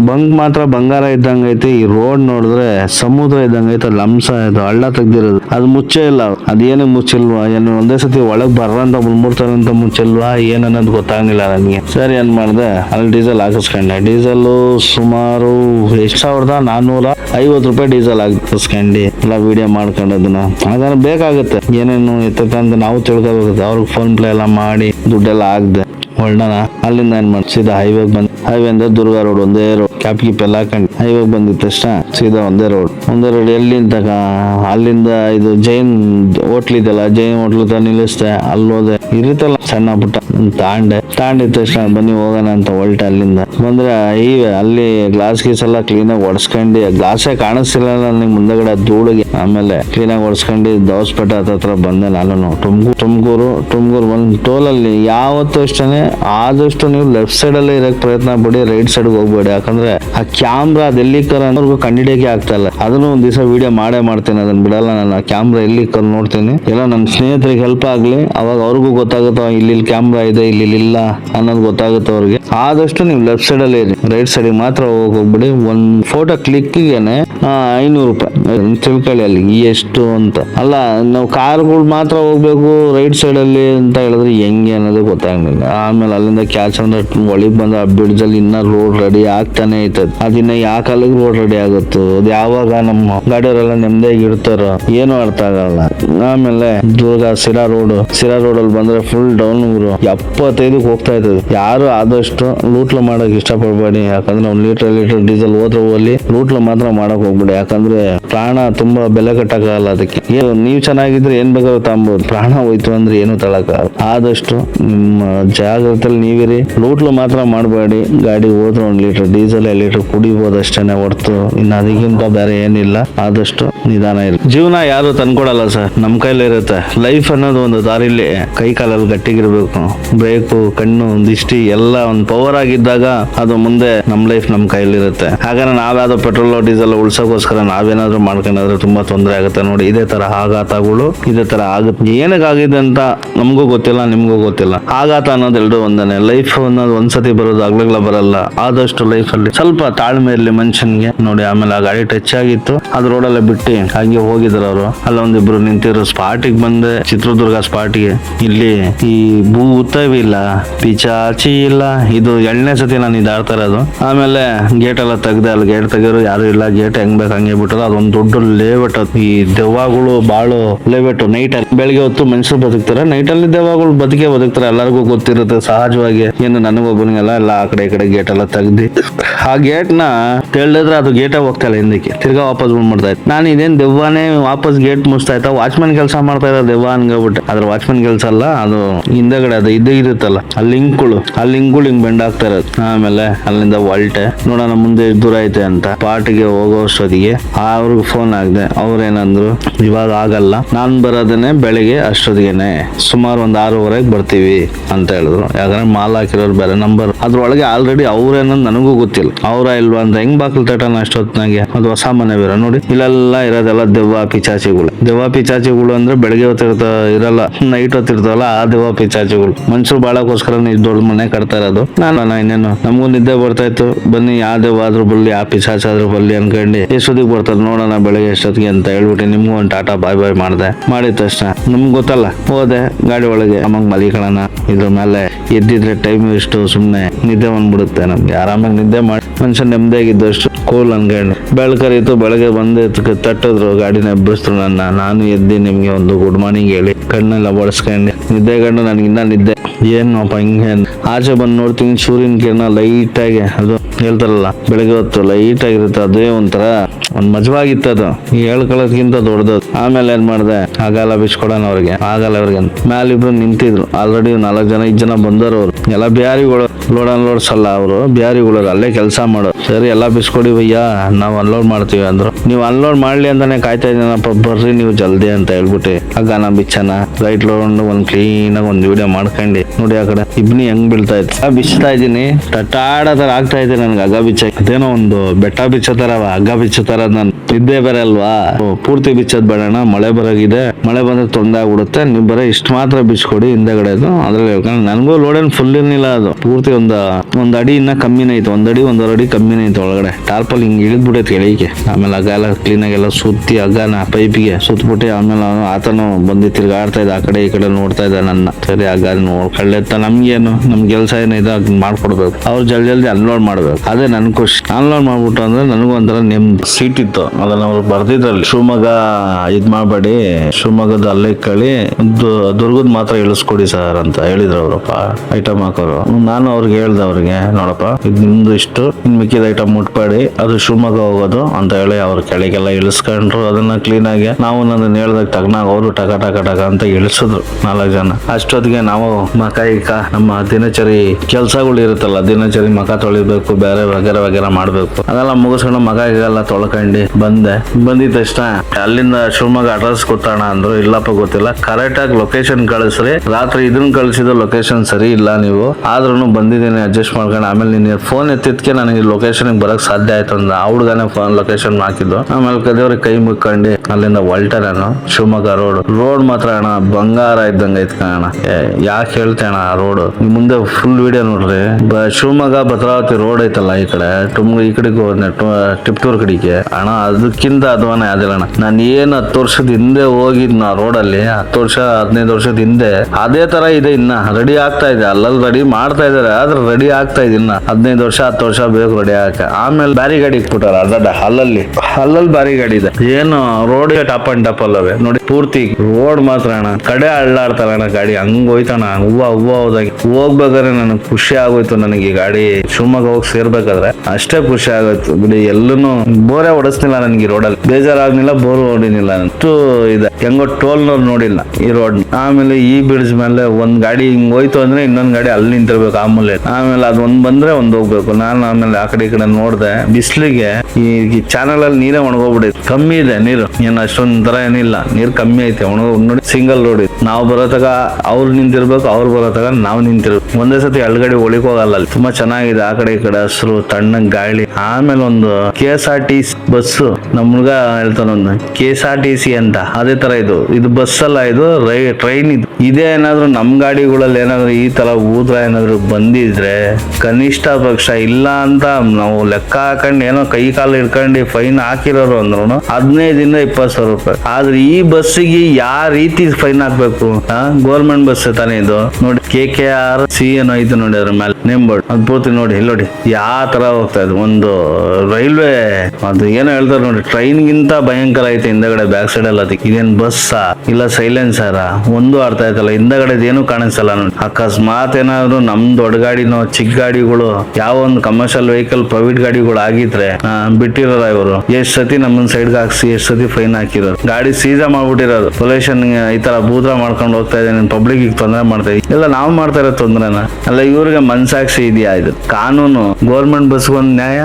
ಬಂಕ್ ಮಾತ್ರ ಬಂಗಾರ ಇದ್ದಂಗೆ ಈ ರೋಡ್ ನೋಡಿದ್ರೆ ಸಮುದ್ರ ಇದ್ದಂಗೆ ಐತೆ, ಲಂಸ ಇದು ಹಳ್ಳ ತೆಗ್ದಿರೋದು. ಅದು ಮುಚ್ಚೇ ಇಲ್ಲ. ಅದೇನು ಮುಚ್ಚಿಲ್ವಾ? ಏನು ಒಂದೇ ಸತಿ ಒಳಗ್ ಬರ್ರಂತ ಮುಂಬರ್ತಾರಂತ ಮುಚ್ಚಿಲ್ವಾ? ಏನನ್ನೋದು ಅನ್ನೋದು ಗೊತ್ತಾಗಿಲ್ಲ ನನಗೆ. ಸರಿ, ಏನ್ ಮಾಡಿದೆ? ಅಲ್ಲಿ ಡೀಸೆಲ್ ಹಾಕಿಸ್ಕೊಂಡೆ. ಡೀಸೆಲ್ ಸುಮಾರು ಎಷ್ಟ್ ಸಾವಿರದ ನಾನ್ನೂರ ಐವತ್ತು ರೂಪಾಯಿ ಡೀಸೆಲ್ ಹಾಕಿಸ್ಕೊಂಡಿ. ಎಲ್ಲ ವಿಡಿಯೋ ಮಾಡ್ಕೊಂಡದನ್ನ. ಅದನ್ನ ಬೇಕಾಗುತ್ತೆ. ಏನೇನು ಎತ್ತಕ್ಕಂತ ನಾವು ತಿಳ್ಕೊಬೇಕಾಗುತ್ತೆ ಅವ್ರಿಗೆ ಫೋನ್ ಪ್ಲೇ ಎಲ್ಲ ಮಾಡಿ ದುಡ್ಡೆಲ್ಲ ಹಾಕ್ದೆ. ಹೊಳ್ಳಣ ಅಲ್ಲಿಂದ ಏನು ಮಾಡಿ ಸೀದಾ ಹೈವೇಗ್ ಬಂದ್. ಹೈವೇ ಅಂದ್ರೆ ದುರ್ಗಾ ರೋಡ್, ಒಂದೇ ರೋಡ್. ಕ್ಯಾಪ್ ಕೀಪ್ ಎಲ್ಲ ಹಾಕೊಂಡು ಹೈವೇ ಬಂದಿದ ತಕ್ಷಣ ಸೀದಾ ಒಂದೇ ರೋಡ್. ಒಂದೇ ರೋಡ್ ಎಲ್ಲಿಂದ ಅಲ್ಲಿಂದ ಇದು ಜೈನ್ ಹೋಟ್ಲ್ ಇದೆಲ್ಲ ಜೈನ್ ಹೋಟ್ಲ್ ತ ನಿಲ್ಲಿಸ್ದೆ, ಅಲ್ಲಿ ಹೋದೆ. ಇರುತ್ತಲ್ಲ ಸಣ್ಣ ಪುಟ್ಟ ತಾಂಡೆ. ತಾಂಡಿದ ತಕ್ಷಣ ಬನ್ನಿ ಹೋಗೋಣ ಅಂತ ಹೊಲ್ಟೆ ಅಲ್ಲಿಂದ. ಬಂದ್ರೆ ಅಲ್ಲಿ ಗ್ಲಾಸ್ ಗೀಸ್ ಎಲ್ಲ ಕ್ಲೀನಾಗಿ ಒಡ್ಸ್ಕೊಂಡು ಗ್ಲಾಸೇ ಕಾಣಿಸ್ತಿಲ್ಲ ನನಗೆ ಮುಂದೆಗಡೆ ಧೂಳಿಗೆ. ಆಮೇಲೆ ಕ್ಲೀನಾಗಿ ಒಡ್ಸ್ಕೊಂಡು ದವಸ್ಪೇಟೆ ಹತ್ರ ಬಂದೆ ನಾನು ತುಮಕೂರು ತುಮಕೂರು ತುಮಕೂರು ಬಂದು ಟೋಲಲ್ಲಿ ಯಾವತ್ತೂ ಇಷ್ಟನೇ ಆದಷ್ಟು ನೀವು ಲೆಫ್ಟ್ ಸೈಡ್ ಅಲ್ಲೇ ಇರಕ್ ಪ್ರಯತ್ನ ಪಡಿ ರೈಟ್ ಸೈಡ್ ಹೋಗ್ಬೇಡಿ. ಯಾಕಂದ್ರೆ ಆ ಕ್ಯಾಮ್ರಾ ಅದು ಎಲ್ಲಿ ಕರ ಅನ್ನೋರ್ಗು ಕಂಡಿಡಿಯಕ್ಕೆ ಆಗ್ತಾ ಇಲ್ಲ. ಅದನ್ನು ಒಂದ್ ದಿವಸ ವಿಡಿಯೋ ಮಾಡೇ ಮಾಡ್ತೀನಿ ಅದನ್ನ ಬಿಡಲ್ಲ ನಾನು. ಆ ಕ್ಯಾಮ್ರಾ ಎಲ್ಲಿ ಕರ್ ನೋಡ್ತೀನಿ. ಎಲ್ಲ ನನ್ನ ಸ್ನೇಹಿತರಿಗೆ ಹೆಲ್ಪ್ ಆಗ್ಲಿ. ಅವಾಗ ಅವ್ರಿಗೂ ಗೊತ್ತಾಗುತ್ತೆ ಇಲ್ಲಿ ಕ್ಯಾಮ್ರಾ ಇದೆ ಇಲ್ಲಿ ಇಲ್ಲಿ ಅನ್ನೋದು ಗೊತ್ತಾಗುತ್ತೆ ಅವ್ರಿಗೆ. ಆದಷ್ಟು ನೀವು ಲೆಫ್ಟ್ ಸೈಡ್ ಅಲ್ಲಿ ಇರಿ. ರೈಟ್ ಸೈಡ್ ಮಾತ್ರ ಹೋಗ್ ಹೋಗ್ಬಿಡಿ. ಒಂದ್ ಫೋಟೋ ಕ್ಲಿಕ್ಕಿಗೆನೆ ಐನೂರು ರೂಪಾಯಿ. ತಿಳ್ಕೊಳ್ಳಿ ಅಲ್ಲಿ ಎಷ್ಟು ಅಂತ. ಅಲ್ಲ, ನಾವು ಕಾರ್ಗಳು ಮಾತ್ರ ಹೋಗ್ಬೇಕು ರೈಟ್ ಸೈಡ್ ಅಲ್ಲಿ ಅಂತ ಹೇಳಿದ್ರೆ ಹೆಂಗೆ ಅನ್ನೋದು ಗೊತ್ತಾಗ್ಲಿಲ್ಲ. ಆಮೇಲೆ ಅಲ್ಲಿಂದ ಕ್ಯಾಚ್ ಅಂದ್ರೆ ಒಳಗೆ ಬಂದ ಬ್ರಿಡ್ಜ್ ಅಲ್ಲಿ ಇನ್ನ ರೋಡ್ ರೆಡಿ ಆಗ್ತಾನೆ ಐತದ ಅದಿನ್ನ ಯಾವ ಕಾಲಕ್ಕೆ ರೋಡ್ ರೆಡಿ ಆಗುತ್ತೋ? ಅದು ಯಾವಾಗ ನಮ್ಮ ಗಾಡಿಯವರೆಲ್ಲ ನೆಮ್ಮದಿಯಾಗಿ ಇರ್ತಾರೋ? ಏನು ಅರ್ಥ ಆಗಲ್ಲ. ಆಮೇಲೆ ದುರ್ಗ ಸಿರಾ ರೋಡ್ ಸಿರಾ ರೋಡ್ ಅಲ್ಲಿ ಬಂದ್ರೆ ಫುಲ್ ಡೌನ್ ಊರು. ಎಪ್ಪತ್ತೈದಕ್ಕೆ ಹೋಗ್ತಾ ಇರ್ತದೆ ಯಾರು ಆದಷ್ಟು ಲೂಟ್ಲ ಮಾಡಕ್ ಇಷ್ಟಪಡಬೇಡಿ. ಯಾಕಂದ್ರೆ ಒಂದ್ ಲೀಟರ್ ಲೀಟರ್ ಡೀಸೆಲ್ ಹೋದ್ರೆ ಹೋಗ್ಲಿ. ಲೂಟ್ಲ ಮಾತ್ರ ಮಾಡಕ್ ಹೋಗ್ಬೇಡಿ. ಯಾಕಂದ್ರೆ ಪ್ರಾಣ ತುಂಬಾ ಬೆಲೆ ಕಟ್ಟಕ್ಕಾಗಲ್ಲ ಅದಕ್ಕೆ. ಏನು, ನೀವ್ ಚೆನ್ನಾಗಿದ್ರೆ ಏನ್ ಬೇಕಾದ್ರೂ ತಾಂಬೋದು ಪ್ರಾಣ ಹೋಯ್ತು ಅಂದ್ರೆ ಏನು ತಳಕ ಆದಷ್ಟು ನಿಮ್ಮ ಜಾಗ್ರತೆಯಲ್ಲಿ ನೀವಿರಿ. ಲೂಟ್ಲು ಮಾತ್ರ ಮಾಡಬೇಡಿ. ಗಾಡಿ ಹೋದ್ರೆ ಒಂದ್ ಲೀಟರ್ ಡೀಸೆಲ್ ಲೀಟರ್ ಕುಡಿಬೋದು ಅಷ್ಟೇನೆ ಹೊರತು. ಇನ್ನು ಅದಕ್ಕಿಂತ ಬೇರೆ ಏನಿಲ್ಲ. ಆದಷ್ಟು ನಿಧಾನ ಇರಿ. ಜೀವನ ಯಾರು ತಂದ್ಕೊಡಲ್ಲ ಸರ್. ನಮ್ಮ ಕೈಲಿ ಇರುತ್ತೆ. ಲೈಫ್ ಅನ್ನೋದು ಒಂದು ದಾರಿಲಿ ಕೈ ಕಾಲಲ್ಲಿ ಗಟ್ಟಿಗಿರ್ಬೇಕು. ಬ್ರೇಕು, ಕಣ್ಣು, ದಿಷ್ಟಿ ಎಲ್ಲ ಒಂದು ಪವರ್ ಆಗಿದ್ದಾಗ ಅದು ಮುಂದೆ ನಮ್ಮ ಲೈಫ್ ನಮ್ಮ ಕೈಲಿರುತ್ತೆ ಹಾಗಾದ್ರೆ ನಾವ್ಯಾವ್ದೋ ಪೆಟ್ರೋಲ್ ಡೀಸೆಲ್ ಉಳ್ಸೋಕೋಸ್ಕರ ನಾವೇನಾದ್ರೂ ಮಾಡ್ಕೊಂಡ್ರೆ ತುಂಬಾ ತೊಂದರೆ ಆಗುತ್ತೆ ನೋಡಿ. ಇದೇ ತರ ಆಘಾತಗಳು, ಇದೇ ತರ ಆಗುತ್ತೆ ಏನಕ್ಕಾಗಿದೆ ಅಂತ ನಮಗೂ ಗೊತ್ತಿಲ್ಲ, ನಿಮಗೂ ಗೊತ್ತಿಲ್ಲ. ಆಘಾತ ಅನ್ನೋದು ಎಲ್ಲರೂ ಒಂದನೆ ಲೈಫ್ ಅನ್ನೋದು ಒಂದ್ಸತಿ ಬರೋದು ಆಗ್ಲಗ್ಲ ಬರಲ್ಲ. ಆದಷ್ಟು ಲೈಫ್ ಅಲ್ಲಿ ಸ್ವಲ್ಪ ತಾಳ್ಮೆ ಇರಲಿ ಮನುಷ್ಯನ್ಗೆ. ನೋಡಿ, ಆಮೇಲೆ ಆ ಗಾಡಿ ಟಚ್ ಆಗಿತ್ತು. ಅದ್ ರೋಡಲ್ಲೇ ಬಿಟ್ಟು ಹಂಗೆ ಹೋಗಿದ್ರು ಅವರು. ಅಲ್ಲೊಂದಿಬ್ರು ನಿಂತಿರೋ ಸ್ಪಾಟಿಗೆ ಬಂದೆ. ಚಿತ್ರದುರ್ಗ ಸ್ಪಾಟಿಗೆ ಇಲ್ಲಿ ಈ ಭೂತವಿಲ್ಲ ಪಿಚಾಚಿ ಇಲ್ಲ. ಇದು ಎರಡನೇ ಸತಿ ನಾನು ಇದಾಡ್ತಾ ಇರೋದು ಆಮೇಲೆ ಗೇಟ್ ಎಲ್ಲ ತೆಗ್ದೆ, ಅಲ್ಲಿ ಗೇಟ್ ತೆಗಿಯೋರು ಯಾರು ಇಲ್ಲ. ಗೇಟ್ ಹೆಂಗ್ ಬೇಕು ಹಂಗೆ ಬಿಟ್ಟರು. ಅದೊಂದು ದೊಡ್ಡ ಲೇಔಟ್ ಈ ದೆವ್ವಗಳು ಬಾಳು ಲೇಔಟ್ ನೈಟ್ ಅಲ್ಲಿ ಬೆಳಿಗ್ಗೆ ಹೊತ್ತು ಮನುಷ್ಯರು ಬದುಕ್ತಾರೆ. ನೈಟ್ ಅಲ್ಲಿ ದೆವ್ವಗಳು ಬದುಕೇ ಬದುಕ್ತಾರೆ. ಎಲ್ಲರಿಗೂ ಗೊತ್ತಿರುತ್ತೆ. ಸಹಜವಾಗಿ ಏನು ನನಗೊಬ್ಬನಿಗೆಲ್ಲ, ಎಲ್ಲ ಆ ಕಡೆ ಕಡೆ ಗೇಟ್ ಎಲ್ಲ ತೆಗ್ದಿ. ಆ ಗೇಟ್ನ ತೆಳ್ಳಿದ್ರೆ ಅದು ಗೇಟೇ ಹೋಗ್ತಾ ಇಲ್ಲ ಹಿಂದಕ್ಕೆ. ತಿರ್ಗಾ ವಾಪಸ್ ಬಂದ್ಬಿಡ್ತಾ ಇತ್ತು. ನಾನು ಇದೇನ್ ದೆವ್ವಾನೇ ವಾಪಸ್ ಗೇಟ್ ಮುಚ್ತಾ ಇತ್ತ ವಾಚ್ಮನ್ ಕೆಲಸ ಮಾಡ್ತಾ ಇರೋ ದೆವ್ವ ಅನ್ಕೋಬಿಟ್ಟೆ ಅದ್ರ ವಾಚ್ಮನ್ ಕೆಲಸ ಅಲ್ಲ, ಅದು ಹಿಂದಗಡೆ ಅದು ಇದ್ದ ಇರುತ್ತಲ್ಲ, ಆ ಲಿಂಕ್ಗಳು. ಆ ಲಿಂಕ್ಗಳು ಹಿಂಗ್ ಬೆಂಡ್ ಆಗ್ತಾ ಇರೋದು. ಆಮೇಲೆ ಅಲ್ಲಿಂದ ಹೊಲ್ಟೆ ನೋಡೋಣ ಮುಂದೆ ದೂರ ಐತೆ ಅಂತ. ಪಾರ್ಟಿಗೆ ಹೋಗೋ ಅಷ್ಟೊತ್ತಿಗೆ ಅವ್ರಿಗೆ ಫೋನ್ ಆಗ್ದೆ ಅವ್ರೇನಂದ್ರು ಇವಾಗ ಆಗಲ್ಲ. ನಾನು ಬರೋದನ್ನೇ ಬೆಳಿಗ್ಗೆ ಅಷ್ಟೊತ್ತಿಗೆನೆ. ಸುಮಾರು ಒಂದ್ ಆರೂವರೆಗೆ ಬರ್ತೀವಿ. ಅಂತ ಹೇಳಿದ್ರು. ಯಾಕಂದ್ರೆ ಮಾಲ್ ಹಾಕಿರೋರು ಬೇರೆ ನಂಬರ್. ಅದ್ರೊಳಗೆ ಆಲ್ರೆಡಿ ಅವ್ರೇನಂದ್ ನನಗೂ ಗೊತ್ತಿಲ್ಲ. ಅವ್ರ ಇಲ್ವಾ ಅಂತ ಹೆಂಗ್ ಬಾಕಲ್ ತಟನ ಅಷ್ಟೊತ್ತಿನಾಗೆ ಅದು ಹೊಸ ಮನೆ ನೋಡಿ. ಇಲ್ಲೆಲ್ಲ ಇರೋದೆಲ್ಲ ದೆವ್ವ ಪಿಚಾಚಿಗಳು. ದೆವ್ವ ಪಿಚಾಚಿಗಳು ಅಂದ್ರೆ ಬೆಳಗ್ಗೆ ಹೊತ್ತಿರ್ತ ಇರಲ್ಲ, ನೈಟ್ ಹೊತ್ತಿರ್ತಾವಲ್ಲ ಆ ದೆವ್ವ ಪಿಚಾಚಿಗಳು. ಮನುಷ್ಯರು ಬಾಳಕ್ಕೋಸ್ಕರ ದೊಡ್ಡ ಮನೆ ಕಟ್ತಾ ಇರೋದು. ನಾನು ಇನ್ನೇನು? ನಮಗೂ ನಿದ್ದೆ ಬರ್ತಾ ಇತ್ತು. ಬನ್ನಿ, ಯಾವ ದೆವ್ವ ಆದ್ರೂ ಬಲ್ಲಿ ಆ ಪಿಚಾಚ ಆದ್ರೂ ಬಲ್ಲಿ ಅನ್ಕೊಂಡು ಎಷ್ಟೊತ್ತಿಗೆ ಬರ್ತದೆ ನೋಡೋಣ ಬೆಳಗ್ಗೆ ಎಷ್ಟೊತ್ತಿಗೆ ಅಂತ ಹೇಳ್ಬಿಟ್ಟು ನಿಮ್ಗೂ ಒಂದು ಟಾಟಾ ಬಾಯ್ ಬಾಯ್ ಮಾಡಿದೆ. ಮಾಡಿದ ತಕ್ಷಣ ನಮ್ಗೆ ಗೊತ್ತಲ್ಲ? ಹೋದೆ, ಗಾಡಿ ಒಳಗೆ. ಅಮ್ಮಂಗ್ ಮಲಿಕೊಳ್ಳೋಣ ಇದ್ರ ಮೇಲೆ ಎದ್ದಿದ್ರೆ ಟೈಮ್ ಎಷ್ಟು ಸುಮ್ಮನೆ ನಿದ್ದೆ ಬಂದ್ಬಿಡುತ್ತೆ ನಮ್ಗೆ. ಆರಾಮಾಗಿ ನಿದ್ದೆ ಮಾಡಿ ಮನುಷ್ಯ ನೆಮ್ಮದಿಯಾಗಿದ್ದಷ್ಟು ಕೂಲ್ ಅನ್ಕೊಂಡು ಬೆಳಕರಿತು ಬೆಳಗ್ಗೆ ಬಂದು ತಟ್ಟಿದ್ರು, ಗಾಡಿನ ಎಬ್ಬಿಸಿದ್ರು ನನ್ನ. ನಾನು ಎದ್ದಿ ನಿಮ್ಗೆ ಒಂದು ಗುಡ್ ಮಾರ್ನಿಂಗ್ ಹೇಳಿ, ಕಣ್ಣೆಲ್ಲ ಬಳಸ್ಕೊಂಡು ನಿದ್ದೆ ಕಂಡು ನನಗಿನ್ನ ನಿದ್ದೆ. ಏನಪ್ಪ ಹಿಂಗೆ ಆಚೆ ಬಂದು ನೋಡ್ತೀನಿ ಸೂರ್ಯನ ಕಿರಣ ಲೈಟ್ ಆಗಿ, ಅದು ಹೇಳ್ತಾರಲ್ಲ, ಬೆಳಗ್ಗೆ ಹೊತ್ತು ಲೈಟ್ ಆಗಿರುತ್ತೆ, ಅದೇ ಒಂಥರ ಒಂದ್ ಮಜವಾಗಿತ್ತು ಅದು. ಹೇಳ್ಕೊಳ್ಳೋದ್ಕಿಂತ ದೊಡ್ಡದು. ಆಮೇಲೆ ಏನ್ ಮಾಡಿದೆ ಆಗಲ್ಲ ಬಿಚ್ಕೊಡೋಣ ಅವ್ರಿಗೆ ಆಗಲ್ಲ ಅವ್ರಿಗೆ ಮ್ಯಾಲ ಇಬ್ರು ನಿಂತಿದ್ರು. ಆಲ್ರೆಡಿ ನಾಲ್ಕು ಜನ, ಐದು ಜನ ಬಂದರು ಅವ್ರು. ಎಲ್ಲ ಬ್ಯಾರಿಗಳು ಲೋಡ್ ಅನ್ಲೋಡ್ಸ್ ಅಲ್ಲ ಅವರು. ಬ್ಯಾರಿಗಳು ಅಲ್ಲೇ ಕೆಲಸ ಮಾಡೋರು. ಸರಿ, ಎಲ್ಲ ಬಿಸ್ಕೊಡಿ ಭಯ್ಯ, ನಾವು ಅನ್ಲೋಡ್ ಮಾಡ್ತೀವಿ ಅಂದ್ರು. ನೀವು ಅನ್ಲೋಡ್ ಮಾಡ್ಲಿ ಅಂತಾನೆ ಕಾಯ್ತಾ ಇದ್ದೀನಪ್ಪ, ಬರ್ರಿ ನೀವು ಜಲ್ದಿ ಅಂತ ಹೇಳ್ಬಿಟ್ಟು ಹಗ್ಗನ ಬಿಚ್ಚನ ರೈಟ್ ಲೋಡ್ ಒಂದ್ ಕ್ಲೀನ್ ಒಂದ್ ವಿಡಿಯೋ ಮಾಡ್ಕೊಂಡು. ನೋಡಿ ಆ ಕಡೆ, ಇಬ್ನಿ ಹೆಂಗ್ ಬೀಳ್ತಾ ಇತ್ತು ಬಿಚ್ಚತಾ ಇದೀನಿ ಟಟಾಡ ತರ ಆಗ್ತಾ ಇದೆ ನನ್ಗೆ ಹಗ್ಗ ಬಿಚ್ಚ ಅದೇನೋ ಒಂದು ಬೆಟ್ಟ ಬಿಚ್ಚೋ ತರ ಹಗ್ಗ ಬಿಚ್ಚೋ ತರ ನನ್. ನಿದ್ದೆ ಬೇರೆ ಅಲ್ವಾ? ಪೂರ್ತಿ ಬಿಚ್ಚದ್ ಬೇಡಣ ಮಳೆ ಬರೋಗಿದೆ. ಮಳೆ ಬಂದ್ರೆ ತೊಂದರೆ ಆಗ್ಬಿಡುತ್ತೆ. ನೀವು ಬರೀ ಇಷ್ಟು ಮಾತ್ರ ಬಿಚ್ಕೊಡಿ ಹಿಂದೆಗಡೆದು ಅದ್ರಲ್ಲಿ ನನ್ಗೂ ಲೋಡೇನ್ ಫುಲ್ ಏನಿಲ್ಲ ಅದು. ಪೂರ್ತಿ ಒಂದ, ಒಂದ್ ಅಡಿ ಇನ್ನ ಕಮ್ಮಿನೇ ಐತೆ. ಒಂದಡಿ ಅಡಿ ಅಡಿ ಕಮ್ಮಿನೇ ಐತೆ ಒಳಗಡೆ. ಟಾರ್ಪಲ್ ಹಿಂಗ್ ಇಳಿದ್ಬಿಟ್ಟೈತೆ ಎಳಿಗೆ. ಆಮೇಲೆ ಹಗ್ಗ ಎಲ್ಲ ಕ್ಲೀನ್ ಆಗಿ ಎಲ್ಲ ಸುತ್ತಿ ಹಗ್ಗನ ಪೈಪಿಗೆ ಸುತ್ಬಿಟ್ಟು ಆಮೇಲೆ ಆತನು ಬಂದಿ ತಿರ್ಗಾಡ್ತಾ ಇದ್ದ. ಆ ಕಡೆ ಈ ಕಡೆ ನೋಡ್ತಾ ಇದ್ದ ನನ್ನ. ಸರಿ ಹಗ್ಗ ನೋಡ್ಕೊಳ್ಳೆ ನಮ್ಗೇನು. ನಮ್ ಕೆಲಸ ಏನಿದೆ ಮಾಡ್ಕೊಡ್ಬೇಕು. ಅವ್ರು ಜಲ್ದಿ ಜಲ್ದಿ ಅನ್ಲೋಡ್ ಮಾಡ್ಬೇಕು. ಅದೇ ನನ್ ಖುಷಿ. ಅನ್ಲೋಡ್ ಮಾಡ್ಬಿಟ್ಟು ಅಂದ್ರೆ ನನಗೂ ಒಂಥರ ನಿಮ್ ಸೀಟ್ ಇತ್ತು. ಅದನ್ನ ಅವ್ರು ಬರ್ದಿದ್ರಲ್ಲಿ. ಶಿವಮೊಗ್ಗ ಇದ್ ಮಾಡ್ಬೇಡಿ, ಶಿವಮೊಗ್ಗದ ಅಲ್ಲೇ ಕಳಿ ದುರ್ಗದ ಮಾತ್ರ ಇಳಿಸ್ಕೊಡಿ ಸರ್ ಅಂತ ಹೇಳಿದ್ರು ಅವರಪ್ಪ ಐಟಮ್ ಹಾಕೋರು. ನಾನು ಅವ್ರಿಗೆ ಹೇಳ್ದೆ ಅವ್ರಿಗೆ, ನೋಡಪ್ಪ, ಇದು ನಿಮ್ದು ಇಷ್ಟು, ಇನ್ ಮಿಕ್ಕಿದ ಐಟಮ್ ಮುಟ್ಬೇಡಿ, ಅದು ಶಿವಮೊಗ್ಗ ಹೋಗೋದು ಅಂತ ಹೇಳಿ ಅವ್ರ ಕೆಳಗೆಲ್ಲ ಇಳಿಸ್ಕೊಂಡ್ರು. ಅದನ್ನ ಕ್ಲೀನ್ ಆಗಿ ನಾವು ನನ್ನ ಹೇಳ್ದಾಗ ತಗನಾಗ ಅವರು ಟಕ ಟಕ ಟಕ ಅಂತ ಇಳಿಸಿದ್ರು ನಾಲ್ಕು ಜನ. ಅಷ್ಟೊತ್ತಿಗೆ ನಾವು ಮಕ ಈಗ ನಮ್ಮ ದಿನಚರಿ ಕೆಲ್ಸಗಳು ಇರುತ್ತಲ್ಲ, ದಿನಚರಿ ಮಕ ತೊಳಿಬೇಕು, ಬೇರೆ ವಗೇರೆ ವಗೇರೆ ಮಾಡ್ಬೇಕು. ಅದೆಲ್ಲ ಮುಗಿಸ್ಕೊಂಡು ಮಗ ಈಗೆಲ್ಲ ತೊಳ್ಕೊಂಡು ಬಂದೆ. ಬಂದಿದ್ದ ತಕ್ಷಣ ಅಲ್ಲಿಂದ ಶಿವಮೊಗ್ಗ ಅಡ್ರೆಸ್ ಕೊತ್ತಾಣ ಅಂದ್ರು. ಇಲ್ಲಪ್ಪ ಗೊತ್ತಿಲ್ಲ. ಕರೆಕ್ಟ್ ಆಗಿ ಲೊಕೇಶನ್ ಕಳಿಸ್ರಿ. ರಾತ್ರಿ ಇದನ್ನ ಕಳಿಸಿದ ಲೊಕೇಶನ್ ಸರಿ ಇಲ್ಲ ನೀವು. ಆದ್ರೂ ಬಂದಿದ್ದೀನಿ ಅಡ್ಜಸ್ಟ್ ಮಾಡ್ಕೊಂಡು. ಆಮೇಲೆ ನೀನು ಫೋನ್ ಎತ್ತಿದ್ಕೆ ನನಗೆ ಲೊಕೇಶನ್ ಬರಕ್ ಸಾಧ್ಯ ಆಯ್ತು ಆ ಹುಡುಗನೇ ಫೋನ್ ಲೊಕೇಶನ್ ಹಾಕಿದ್ದು. ಆಮೇಲೆ ಕದೇವ್ರಿಗೆ ಕೈ ಮುಕ್ಕೊಂಡು ಅಲ್ಲಿಂದ ಹೊಲ್ಟ ನಾನು. ಶಿವಮೊಗ್ಗ ರೋಡ್ ರೋಡ್ ಮಾತ್ರ ಅಣ್ಣ, ಬಂಗಾರ ಇದ್ದಂಗೆ ಐತ್ ಕಣ ಯಾಕೆ ಹೇಳ್ತೇಣ ಅಣ್ಣ ಆ ರೋಡ್ ಮುಂದೆ ಫುಲ್ ವಿಡಿಯೋ ನೋಡ್ರಿ. ಶಿವಮೊಗ್ಗ, ಭದ್ರಾವತಿ ರೋಡ್ ಐತಲ್ಲ ಈ ಕಡೆ. ಟುಮ್ ಈ ಕಡೆಗೆ ಹೋದ್ನೆ ಟಿಪ್ಟೂರ್ ಕಡೆಗೆ. ಅಣ್ಣ, ಅದಕ್ಕಿಂತ ಅಧ್ವಾನ ಯಾವ್ದಿಲ್ಲ ಅಣ್ಣ. ನಾನು ಏನು ಹತ್ತು ವರ್ಷದ ಹಿಂದೆ ಹೋಗಿದ್ನ ರೋಡಲ್ಲಿ, ಹತ್ತು ವರ್ಷ, ಹದಿನೈದು ವರ್ಷದ ಹಿಂದೆ, ಅದೇ ತರ ಇದೆ ಇನ್ನ. ರೆಡಿ ಆಗ್ತಾ ಇದೆ. ಅಲ್ಲಲ್ಲಿ ರೆಡಿ ಮಾಡ್ತಾ ಇದಾರೆ, ಆದ್ರೆ ರೆಡಿ ಆಗ್ತಾ ಇದೆ ಇನ್ನ. ಹದಿನೈದು ವರ್ಷ, ಹತ್ತು ವರ್ಷ ಬೇಕು ರೆಡಿ ಆಗಕ್ಕೆ. ಆಮೇಲೆ ಬ್ಯಾರಿ ಗಾಡಿ ಇಟ್ಬಿಟ್ಟಾರ ಅದಡ್ಡ ಅಲ್ಲಲ್ಲಿ. ಅಲ್ಲಲ್ಲಿ ಬ್ಯಾರಿ ಗಾಡಿ ಇದೆ. ಏನು, ರೋಡ್ ಟಪ್ ಅಂಡ್ ಟಪ್ ಅಲ್ಲವೇ? ನೋಡಿ, ಪೂರ್ತಿ ರೋಡ್ ಮಾತ್ರ ಅಣ್ಣ. ಕಡೆ ಅಳ್ಳಾಡ್ತಾರೆ ಅಣ್ಣ ಗಾಡಿ. ಹಂಗ್ ಹೋಯ್ತಣ ಹೂವ ಹೂವ ಹೋದಾಗ. ಹೋಗ್ಬೇಕಾದ್ರೆ ನನಗೆ ಖುಷಿ ಆಗೋಯ್ತು ನನಗೆ ಈ ಗಾಡಿ. ಶಿವಮೊಗ್ಗ ಹೋಗಿ ಸೇರ್ಬೇಕಾದ್ರೆ. ಅಷ್ಟೇ ಖುಷಿ ಆಗೋಯ್ತು ಬಿಡಿ ಎಲ್ಲೂ ಬೋರೆ ನನಗೆ ಈ ರೋಡಲ್ಲಿ ಬೇಜಾರಾಗ್ನಿಲ್ಲ ಬೋರ್ ಹೊಡಿನಿಲ್ಲ ಅಷ್ಟು ಇದೆ. ಹೆಂಗೋ ಟೋಲ್ನವ್ರು ನೋಡಿಲ್ಲ ಈ ರೋಡ್ ಆಮೇಲೆ ಈ ಬ್ರಿಡ್ಜ್ ಮೇಲೆ ಒಂದ್ ಗಾಡಿ ಹಿಂಗ್ ಹೋಯ್ತು ಅಂದ್ರೆ ಇನ್ನೊಂದ್ ಗಾಡಿ ಅಲ್ಲಿ ನಿಂತಿರ್ಬೇಕು ಆಮೇಲೆ ಆಮೇಲೆ ಅದ್ ಒಂದ್ ಬಂದ್ರೆ ಒಂದ್ ಹೋಗ್ಬೇಕು. ನಾನು ಆಮೇಲೆ ಆ ಕಡೆ ಈ ಕಡೆ ನೋಡ್ದೆ, ಬಿಸ್ಲಿಗೆ ಈ ಚಾನಲ್ ಅಲ್ಲಿ ನೀರೇ ಒಣಗೋಗ್ಬಿಟ್ಟಿದೆ ಕಮ್ಮಿ ಇದೆ ನೀರು. ಏನ್ ಅಷ್ಟೊಂದ್ ತರ ಏನಿಲ್ಲ. ನೀರ್ ಕಮ್ಮಿ ಐತೆ. ಒಣಗ, ನೋಡಿ ಸಿಂಗಲ್ ರೋಡ್ ಇದೆ. ನಾವು ಬರೋತಾಗ ಅವ್ರು ನಿಂತಿರ್ಬೇಕು, ಅವ್ರು ಬರೋತಾಗ ನಾವು ನಿಂತಿರ್ಬೇಕು. ಒಂದೇ ಸತಿ ಅಳ್ಗಡೆ ಒಳಿಕೋಗಲ್ಲ ಅಲ್ಲಿ. ತುಂಬಾ ಚೆನ್ನಾಗಿದೆ ಆ ಕಡೆ ಈ ಕಡೆ ಹಸಿರು, ತಣ್ಣಗ್ ಗಾಳಿ. ಆಮೇಲೆ ಒಂದು K S R T bus ನಮ್ಗ ಹೇಳ್ತಾನೊಂದು K S R T C ಅಂತ. ಅದೇ ತರ ಇದು. ಇದು ಬಸ್ ಅಲ್ಲ, ಇದು ರೈ ಟ್ರೈನ್ ಇದು. ಇದೇ ಏನಾದ್ರು ನಮ್ ಗಾಡಿಗಳಲ್ಲಿ ಏನಾದ್ರು ಈ ತರ ಊದ್ರ ಏನಾದ್ರು ಬಂದಿದ್ರೆ ಕನಿಷ್ಠ ಪಕ್ಷ ಇಲ್ಲ ಅಂತ ನಾವು ಲೆಕ್ಕ ಹಾಕೊಂಡು ಏನೋ ಕೈ ಕಾಲು ಹಿಡ್ಕೊಂಡು ಫೈನ್ ಹಾಕಿರೋರು ಅಂದ್ರು ಹದಿನೈದಿಂದ ಇಪ್ಪತ್ತು ಸಾವಿರ ರೂಪಾಯಿ. ಆದ್ರೆ ಈ ಬಸ್ಸಿಗೆ ಯಾವ ರೀತಿ ಫೈನ್ ಹಾಕ್ಬೇಕು? ಗೋರ್ಮೆಂಟ್ ಬಸ್ ತಾನೇ ಇದು? ನೋಡಿ ಕೆ ಕೆ ಆರ್ ಸಿ ಏನೋ ಐತೆ ನೋಡಿ ಅದ್ರ ಮೇಲೆ. ನೇಮ್ ಬೋರ್ಡ್ ಅದ್ ನೋಡಿ, ಇಲ್ಲಿ ನೋಡಿ. ಯಾವ ತರ ಹೋಗ್ತಾ ಒಂದು ರೈಲ್ವೆ ಅದು ಏನೋ ಹೇಳ್ತಾರೆ ನೋಡಿ ಟ್ರೈನ್ ಗಿಂತ ಭಯಂಕರ ಐತೆ ಹಿಂದಗಡೆ ಬ್ಯಾಕ್ ಸೈಡ್ ಅಲ್ಲಿ ಅದಕ್ಕೆ. ಇದೇನ್ ಬಸ್ಸಾ ಇಲ್ಲ ಸೈಲೆನ್ಸರ ಒಂದು ಅರ್ಥ ಆಯ್ತಲ್ಲ ಹಿಂದಗಡೆ ಏನು ಕಾಣಿಸಲ್ಲ ನೋಡಿ. ಅಕಸ್ಮಾತ್ ಏನಾದ್ರು ನಮ್ ದೊಡ್ಡ ಗಾಡಿನೋ ಚಿಕ್ಕ ಗಾಡಿಗಳು ಯಾವ ಒಂದು ಕಮರ್ಷಿಯಲ್ ವೆಹಿಕಲ್ ಪ್ರೈವೇಟ್ ಗಾಡಿಗಳು ಆಗಿದ್ರೆ ಆ, ಬಿಟ್ಟಿರೋರ ಇವರು. ಎಷ್ಟ್ ಸತಿ ನಮ್ಮನ್ ಸೈಡ್ ಹಾಕ್ಸಿ ಎಷ್ಟ್ ಸತಿ ಫೈನ್ ಹಾಕಿರೋರು ಗಾಡಿ ಸೀಸಾ ಮಾಡ್ಬಿಟ್ಟಿರೋದು. ಪೊಲ್ಯೂಷನ್ ಈ ತರ ಬೂದ್ರ ಮಾಡ್ಕೊಂಡು ಹೋಗ್ತಾ ಇದ್ದೀನಿ ಪಬ್ಲಿಕ್ ತೊಂದರೆ ಮಾಡ್ತಾ ಇಲ್ಲ, ನಾವು ಮಾಡ್ತಾ ಇರೋ ತೊಂದ್ರೆನ. ಅಲ್ಲ, ಇವ್ರಿಗೆ ಮನ್ಸಾಕ್ಷಿ ಇದೆಯಾ ಇದು? ಕಾನೂನು ಗೋರ್ಮೆಂಟ್ ಬಸ್ ಒಂದ್ ನ್ಯಾಯ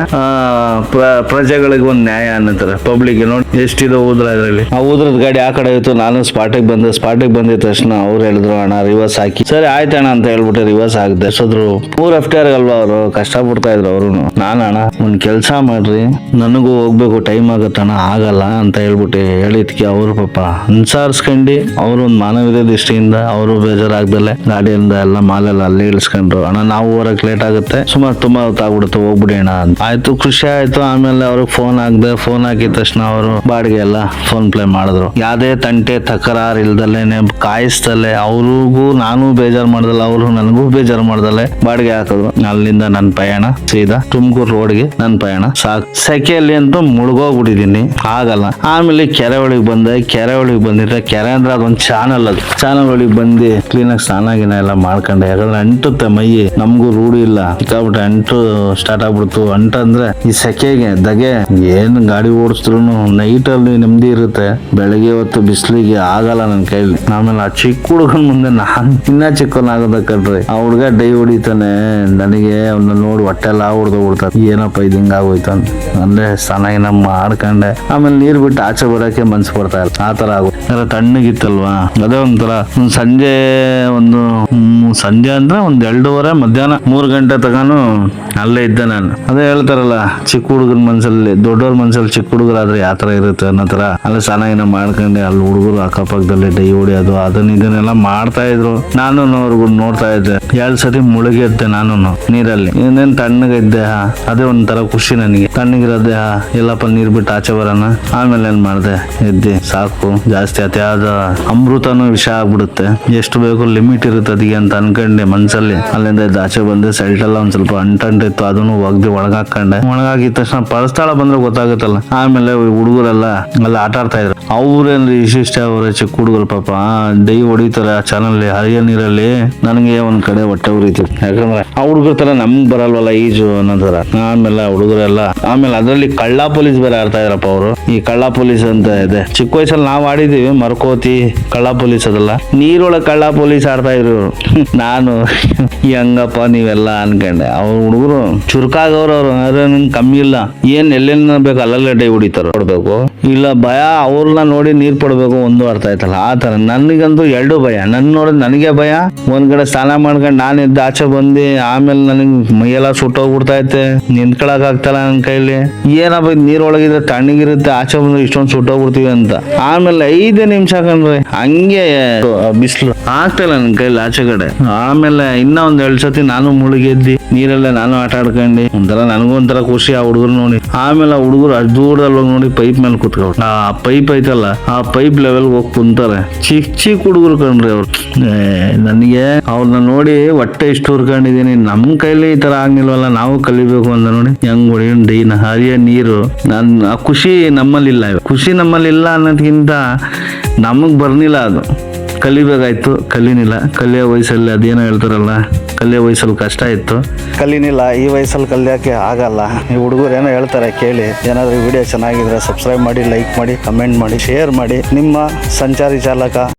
ಪ್ರಜೆಗಳಿಗೆ ಒಂದು ನ್ಯಾಯ ಅನ್ನತಾರೆ ಪಬ್ಲಿಕ್ ನೋಡಿ ಎಷ್ಟಿದೆ ಊದ್ರ ಇದರಲ್ಲಿ ಆ ಊದ್ರದ ಗಾಡಿ ಆ ಕಡೆ ಇತ್ತು, ನಾನು ಸ್ಪಾಟಿಗೆ ಬಂದೆ. ಸ್ಪಾಟಿಗೆ ಬಂದಿದ ತಕ್ಷಣ ಅವ್ರು ಹೇಳಿದ್ರು, ಅಣ್ಣ ರಿವರ್ಸ್ ಹಾಕಿ. ಸರಿ ಆಯ್ತಣ್ಣ ಅಂತ ಹೇಳ್ಬಿಟ್ಟು ರಿವರ್ಸ್ ಆಗದೆ ಸದ್ರು ಪೂರ್ ಆರ್ ಅಲ್ವಾ ಅವರು? ಕಷ್ಟ ಪಡ್ತಾ ಇದ್ರು ಅವರು ನಾನು ಅಣ್ಣ, ಒಂದ್ ಕೆಲಸ ಮಾಡ್ರಿ. ನನಗೂ ಹೋಗ್ಬೇಕು ಟೈಮ್ ಆಗತ್ತಣ್ಣ ಆಗಲ್ಲ, ಅಂತ ಹೇಳ್ಬಿಟ್ಟು ಹೇಳಿದ್ಕೆ ಅವರು ಪಾಪ. ಅನ್ಸಾರಿಸ್ಕೊಂಡು ಅವರು ಒಂದು ಮಾನವೀಯ ದೃಷ್ಟಿಯಿಂದ ಅವರು ಬೇಜಾರಾಗ್ದಲೆ ಗಾಡಿಯಿಂದ ಎಲ್ಲ ಮಾಲೆಲ್ಲ ಅಲ್ಲಿ ಇಳಿಸ್ಕೊಂಡ್ರು. ಅಣ್ಣ, ನಾವು ಹೊರಕ್ ಲೇಟ್ ಆಗುತ್ತೆ. ಸುಮಾರು ತುಂಬಾ ಹೊತ್ತಾಗ್ಬಿಡುತ್ತೆ ಹೋಗ್ಬಿಡಿ ಅಣ್ಣ ಅಂತ. ಆಯ್ತು, ಖುಷಿ ಆಯ್ತು. ಆಮೇಲೆ ಅವ್ರಿಗೆ ಫೋನ್ ಹಾಕ್ದೆ ಫೋನ್ ಹಾಕಿದ ತಕ್ಷಣ ಅವರು ಬಾಡಿಗೆ ಎಲ್ಲ ಫೋನ್ ಪ್ಲೇ ಮಾಡಿದ್ರು. ಯಾವ್ದೇ ತಂಟೆ, ತಕರಾರು ಇಲ್ದಲ್ಲೇನೆ ಕಾಯಿಸ್ದಲೆ ಅವ್ರಿಗೂ ನಾನು ಬೇಜಾರು ಮಾಡ್ದಲ್ಲ ಅವರು ನನಗೂ ಬೇಜಾರು ಮಾಡ್ದಲೆ ಬಾಡಿಗೆ ಹಾಕಿದ್ರು ಅಲ್ಲಿಂದ ನನ್ನ ಪಯಣ, ಸೀದಾ ತುಮಕೂರು ರೋಡ್ಗೆ ನನ್ನ ಪಯಣ. ಸಾಕು. ಸೆಕೆಯಲ್ಲಿ ಅಂತೂ ಮುಳುಗೋಗ್ಬಿಟ್ಟಿದೀನಿ ಆಗಲ್ಲ. ಆಮೇಲೆ ಕೆರೆ ಒಳಗೆ ಬಂದೆ. ಕೆರೆ ಒಳಗೆ ಬಂದಿದ್ರೆ ಕೆರೆ ಅಂದ್ರೆ ಅದೊಂದು ಚಾನಲ್ ಅದು. ಚಾನಲ್ ಒಳಗೆ ಬಂದು ಕ್ಲೀನಾಗಿ ಸ್ನಾನ ಗಿನ ಎಲ್ಲ ಮಾಡ್ಕೊಂಡೆ. ಯಾಕಂದ್ರೆ ಅಂಟುತ್ತೆ ಮೈ, ನಮಗೂ ರೂಢಿ ಇಲ್ಲ. ಸಿಕ್ಕಾಬಿಟ್ಟು ಅಂಟು ಸ್ಟಾರ್ಟ್ ಆಗ್ಬಿಡ್ತು. ಅಂಟಂದ್ರೆ ಈ ಸೆಕೆಗೆ ದಗೆ ಏನು ಗಾಡಿ ಓಡಿಸಿದ್ರು ನೈಟ್ ಅಲ್ಲಿ ನೆಮ್ಮದಿ ಇರುತ್ತೆ. ಬೆಳಗ್ಗೆ ಹೊತ್ತು ಬಿಸಿಲಿಗೆ ಆಗಲ್ಲ ನನ್ನ ಕೈಲಿ. ಆಮೇಲೆ ಆ ಚಿಕ್ಕ ಹುಡುಗನ ಮುಂದೆ ನಾನ್ ಇನ್ನ ಚಿಕ್ಕವನಾಗದ ಕಣ್ರಿ. ಆ ಹುಡುಗ ಡೈ ಹೊಡಿತಾನೆ. ನನಗೆ ಅವನ್ನ ನೋಡಿ ಹೊಟ್ಟೆ ಎಲ್ಲ ಹೊಡೆದು ಬಿಡ್ತಾರೆ ಏನಪ್ಪ ಇದು ಹಿಂಗಾಗೋಯ್ತು ಅಂತ. ಅಂದ್ರೆ ನಮ್ಮ ಮಾಡ್ಕೊಂಡೆ. ಆಮೇಲೆ ನೀರ್ ಬಿಟ್ಟು ಆಚೆ ಬರಕ್ಕೆ ಮನ್ಸು ಬರ್ತಾ ಇಲ್ಲ. ಆ ತರ ಆಗೋ ತಣ್ಣಗಿತ್ತಲ್ವಾ? ಅದೇ ಒಂಥರ. ಸಂಜೆ ಒಂದು ಸಂಜೆ ಅಂದ್ರೆ ಒಂದ್ ಎರಡೂವರೆ ಮಧ್ಯಾಹ್ನ ಮೂರ್ ಗಂಟೆ ತಗಾನು ಅಲ್ಲೇ ಇದ್ದೆ ನಾನು. ಅದೇ ಹೇಳ್ತಾರಲ್ಲ ಚಿಕ್ಕ ಹುಡುಗನ ಮನ್ಸಲ್ಲಿ ದೊಡ್ಡವ್ರ ಮನ್ಸಲ್ಲಿ ಚಿಕ್ಕ ಹುಡುಗರಾದ್ರೆ ಯಾವ ತರ ಇರುತ್ತೆ ಅನ್ನೋ ತರ ಅಲ್ಲಿ ಸ್ನಾನ ಮಾಡ್ಕೊಂಡೆ ಅಲ್ಲಿ ಹುಡುಗರು ಅಕ್ಕಪಕ್ಕದಲ್ಲಿ ಡೈ ಹೊಡಿಯೋದು ಅದನ್ನ ಇದನ್ನೆಲ್ಲ ಮಾಡ್ತಾ ಇದ್ರು. ನಾನು ಅವ್ರಿಗೂ ನೋಡ್ತಾ ಇದ್ದೆ. ಎರಡ್ ಸತಿ ಮುಳುಗಿದ್ದೆ ನಾನು ನೀರಲ್ಲಿ. ಇನ್ನೇನ್ ತಣ್ಣಗಿದ್ದೆ ಹಾ. ಅದೇ ಒಂಥರ ಖುಷಿ ನನಗೆ. ತಣ್ಣಗಿರೋದೆ ಹಾ, ಎಲ್ಲಪ್ಪ ನೀರ್ ಬಿಟ್ಟು ಆಚೆ ಬರೋಣ. ಆಮೇಲೆ ಏನ್ ಮಾಡ್ದೆ? ಇದ್ದೆ ಸಾಕು. ಜಾಸ್ತಿ ಅತಿಯಾದ ಅಮೃತನೂ ವಿಷ ಆಗ್ಬಿಡುತ್ತೆ. ಎಷ್ಟು ಬೇಕು ಲಿಮಿಟ್ ಇರುತ್ತೆ. ಅದಕ್ಕೆ ಅಂತ ಅನ್ಕೊಂಡೆ ಮನ್ಸಲ್ಲಿ. ಅಲ್ಲಿಂದ ದಾಚೆ ಬಂದು ಸೆಲ್ಟ್ ಎಲ್ಲ ಒಂದ್ ಸ್ವಲ್ಪ ಅಂಟಂಟಿತ್ತು ಅದನ್ನು ಒಗ್ದು ಒಣಗಾಕೊಂಡೆ ಒಣಗಾಕಿದ ತಕ್ಷಣ ಪರಸ್ಥಳ ಬಂದ್ರೆ ಗೊತ್ತಾಗುತ್ತಲ್ಲ. ಆಮೇಲೆ ಹುಡುಗರೆಲ್ಲ ಅಲ್ಲಿ ಆಟ ಆಡ್ತಾ ಇದ್ರು. ಅವ್ರೇನ್ರಿ ಇಷ್ಟ ಅವ್ರೆ ಚಿಕ್ಕ ಹುಡುಗರು ಪಾಪ. ದೈ ಹೊಡಿತಾರೆ ಆ ಚಾನಲ್ ಹರಿಯ ನೀರಲ್ಲಿ. ನನಗೆ ಒಂದ್ ಕಡೆ ಹೊಟ್ಟೆ ಉರಿತು. ಯಾಕಂದ್ರೆ ಆ ಹುಡುಗರ ತರ ನಮ್ಗ್ ಬರಲ್ವಲ್ಲ ಈಜು ಅನ್ನೋದರ ಆಮೇಲೆ ಹುಡುಗರೆಲ್ಲ, ಆಮೇಲೆ ಅದರಲ್ಲಿ ಕಳ್ಳ ಪೊಲೀಸ್ ಬೇರೆ ಆಡ್ತಾ ಇದ್ರಪ್ಪ ಅವರು. ಈ ಕಳ್ಳ ಪೊಲೀಸ್ ಅಂತ ಇದೆ. ಚಿಕ್ಕ ವಯಸ್ಸಲ್ಲಿ ನಾವ್ ಆಡಿದೀವಿ ಮರ್ಕೋತಿ ಕಳ್ಳ ಪೊಲೀಸ್ ಅದಲ್ಲ. ನೀರೊಳಗೆ ಕಳ್ಳ ಪೊಲೀಸ್ ಆಡ್ತಾ ಇದ್ರು. ನಾನು ಹೆಂಗಪ್ಪ ನೀವೆಲ್ಲ ಅನ್ಕಂಡೆ. ಅವ್ರ ಹುಡುಗರು ಚುರುಕಾಗವ್ರು ಅವ್ರು. ಕಮ್ಮಿ ಇಲ್ಲ. ಏನ್ ಎಲ್ಲೆಲ್ಲ ಬೇಕು ಅಲ್ಲಲ್ಲೇ ಡೈ ಹೊಡಿತಾರ. ಕೊಡ್ಬೇಕು ಇಲ್ಲ, ಭಯ, ಅವ್ರನ್ನ ನೋಡಿ ನೀರ್ ಪಡ್ಬೇಕು ಒಂದು ಅರ್ಥ ಆಯ್ತಲ್ಲ. ಆ ತರ ನನಗಂತೂ ಎರಡು ಭಯ. ನನ್ನ ನೋಡಿದ್ರೆ ನನಗೆ ಭಯ. ಒಂದ್ ಕಡೆ ಸ್ನಾನ ಮಾಡ್ಕೊಂಡು ನಾನು ಇದ್ದ ಆಚೆ ಬಂದು, ಆಮೇಲೆ ನನಗೆ ಮೈಯೆಲ್ಲ ಸುಟ್ಟೋಗ್ಬಿಡ್ತಾ ಐತೆ ನಿಂತ್ಕೊಳಕ್ ಆಗ್ತಲ್ಲ ನನ್ನ ಕೈಲಿ. ಏನಪ್ಪ ನೀರೊಳಗಿದ್ರೆ ತಣ್ಣಗಿರುತ್ತೆ, ಆಚೆ ಬಂದ್ರೆ ಇಷ್ಟೊಂದು ಸುಟ್ಟೋಗ್ಬಿಡ್ತೀವಿ ಅಂತ. ಆಮೇಲೆ ಐದೇ ನಿಮಿಷ ಕಂಡ್ರೆ ಹಂಗೆ ಬಿಸಿಲು ಇಲ್ಲ ನನ್ನ ಕೈಲಿ ಆಚೆ ಕಡೆ. ಆಮೇಲೆ ಇನ್ನ ಒಂದ್ ಎರಡ್ ಸತಿ ನಾನು ಮುಳುಗೆದ್ದಿ, ನೀರಲ್ಲೇ ನಾನು ಆಟ ಆಡ್ಕೊಂಡು. ಒಂಥರ ನನಗೂ ಒಂಥರ ಖುಷಿ ಆ ಹುಡುಗರು ನೋಡಿ. ಆಮೇಲೆ ಆ ಹುಡುಗರು ಅಷ್ಟು ದೂರದಲ್ಲಿ ಹೋಗಿ ನೋಡಿ, ಪೈಪ್ ಮೇಲೆ ಕುತ್ಕೊಂಡು ಆ ಪೈಪ್ ಐತಲ್ಲ, ಆ ಪೈಪ್ ಲೆವೆಲ್ ಹೋಗಿ ಕುಂತಾರೆ. ಚಿಕ್ಕ ಚಿಕ್ಕ ಹುಡುಗರು ಕಂಡ್ರಿ ಅವ್ರು. ನನಗೆ ಅವ್ರನ್ನ ನೋಡಿ ಹೊಟ್ಟೆ ಇಷ್ಟು ಹುರ್ಕೊಂಡಿದೀನಿ. ನಮ್ಮ ಕೈಲಿ ಈ ತರ ಆಗ್ನಿಲ್ವಲ್ಲ ನಾವು ಕಲಿಬೇಕು ಅಂತ ನೋಡಿ. ಹೆಂಗ್ ಹೊಡಿ ಹರಿಯ ನೀರು. ನನ್ ಖುಷಿ ನಮ್ಮಲ್ಲಿಲ್ಲ ಇಲ್ಲ ಖುಷಿ ನಮ್ಮಲ್ಲಿಲ್ಲ ಅನ್ನೋದ್ಕಿಂತ ನಮಗ್ ಬರ್ನಿಲ್ಲ ಅದು. ಕಲಿಬೇಕಾಯ್ತು, ಕಲಿನಿಲ್ಲ. ಕಲಿಯ ವಯಸ್ಸಲ್ಲಿ ಅದೇನೋ ಹೇಳ್ತಾರಲ್ಲ, ಕಲಿಯ ವಯಸ್ಸಲ್ಲಿ ಕಷ್ಟ ಇತ್ತು. ಕಲಿನಿಲ್ಲ, ಈ ವಯಸ್ಸಲ್ಲಿ ಕಲಿಯೋಕ್ಕೆ ಆಗಲ್ಲ. ಈ ಹುಡುಗರು ಏನೋ ಹೇಳ್ತಾರೆ ಕೇಳಿ. ಏನಾದ್ರೂ ವಿಡಿಯೋ ಚೆನ್ನಾಗಿದ್ರೆ ಸಬ್ಸ್ಕ್ರೈಬ್ ಮಾಡಿ ಲೈಕ್ ಮಾಡಿ ಕಮೆಂಟ್ ಮಾಡಿ ಶೇರ್ ಮಾಡಿ. ನಿಮ್ಮ ಸಂಚಾರಿ ಚಾಲಕ.